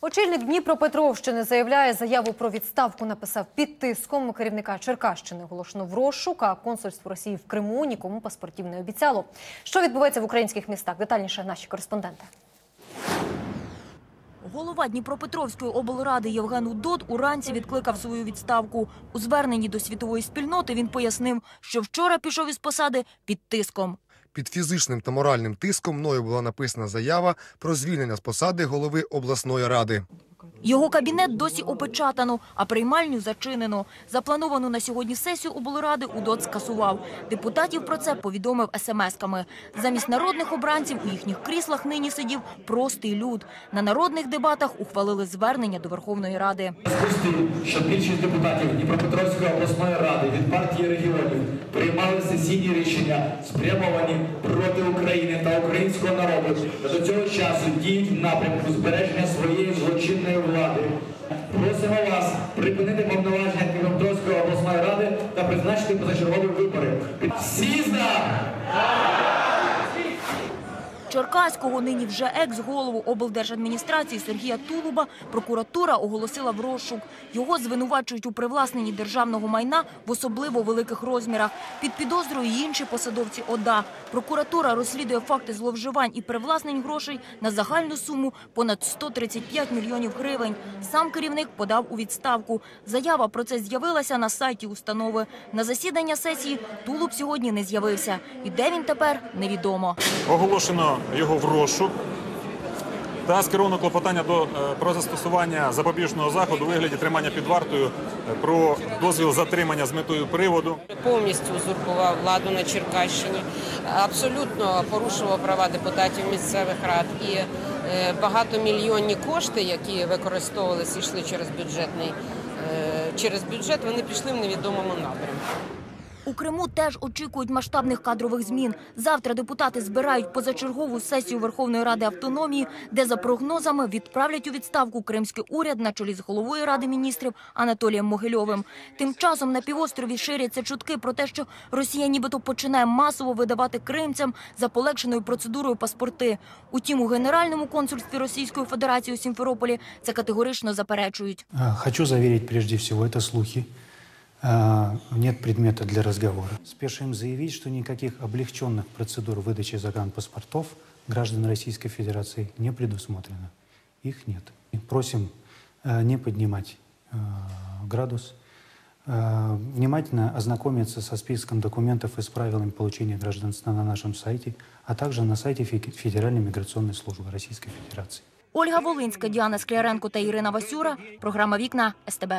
Очільник Дніпропетровщини заявляє, заяву про відставку написав під тиском керівника Черкащини. Оголошено в розшук, а консульство Росії в Криму нікому паспортів не обіцяло. Що відбувається в українських містах? Детальніше наші кореспонденти. Голова Дніпропетровської облради Євген Удот уранці відкликав свою відставку. У зверненні до світової спільноти він пояснив, що вчора пішов із посади під тиском. Під фізичним та моральним тиском мною була написана заява про звільнення з посади голови обласної ради. Його кабінет досі опечатано, а приймальню зачинено. Заплановану на сьогодні сесію облради Удот скасував. Депутатів про це повідомив смс-ками. Замість народних обранців у їхніх кріслах нині сидів простий люд. На народних дебатах ухвалили звернення до Верховної Ради. зв'язку що більшість депутатів Дніпропетровської обласної ради від партії регіонів приймали сесійні рішення, спрямовані проти України та українського народу, та до цього часу діють в напрямку збереження своєї злочинної влади. Просимо вас припинити Черкаського, нині вже екс-голову облдержадміністрації Сергія Тулуба, прокуратура оголосила в розшук. Його звинувачують у привласненні державного майна в особливо великих розмірах. Під підозрою інші посадовці ОДА. Прокуратура розслідує факти зловживань і привласнень грошей на загальну суму понад 135 мільйонів гривень. Сам керівник подав у відставку. Заява про це з'явилася на сайті установи. На засідання сесії Тулуб сьогодні не з'явився. І де він тепер, невідомо. Оголошено його в розшук та скеровано клопотання до, е, про застосування запобіжного заходу у вигляді тримання під вартою е, про дозвіл затримання з метою приводу. повністю узурпував владу на Черкащині, абсолютно порушував права депутатів місцевих рад і е, багатомільйонні кошти, які використовувалися, йшли через бюджетний через бюджет, вони пішли в невідомому напрямку. У Криму теж очікують масштабних кадрових змін. Завтра депутати збирають позачергову сесію Верховної Ради автономії, де за прогнозами відправлять у відставку кримський уряд на чолі з головою Ради міністрів Анатолієм Могильовим. Тим часом на півострові ширяться чутки про те, що Росія нібито починає масово видавати кримцям за полегшеною процедурою паспорти. Утім, у Генеральному консульстві Російської Федерації у Сімферополі це категорично заперечують. Хочу заверить прежде всего, это слухи. А, Нет предмета для разговора. Спешим заявить, что никаких облегченных процедур выдачи загранпаспортов граждан Российской Федерации не предусмотрено. Их нет. И Просим а, не поднимать а, градус, а, внимательно ознакомиться со списком документов и с правилами получения гражданства на нашем сайте, а также на сайте Фе- Федеральной миграционной службы Российской Федерации. Ольга Волинська, Діана Скляренко та Ірина Васюра. Програма Вікна СТБ.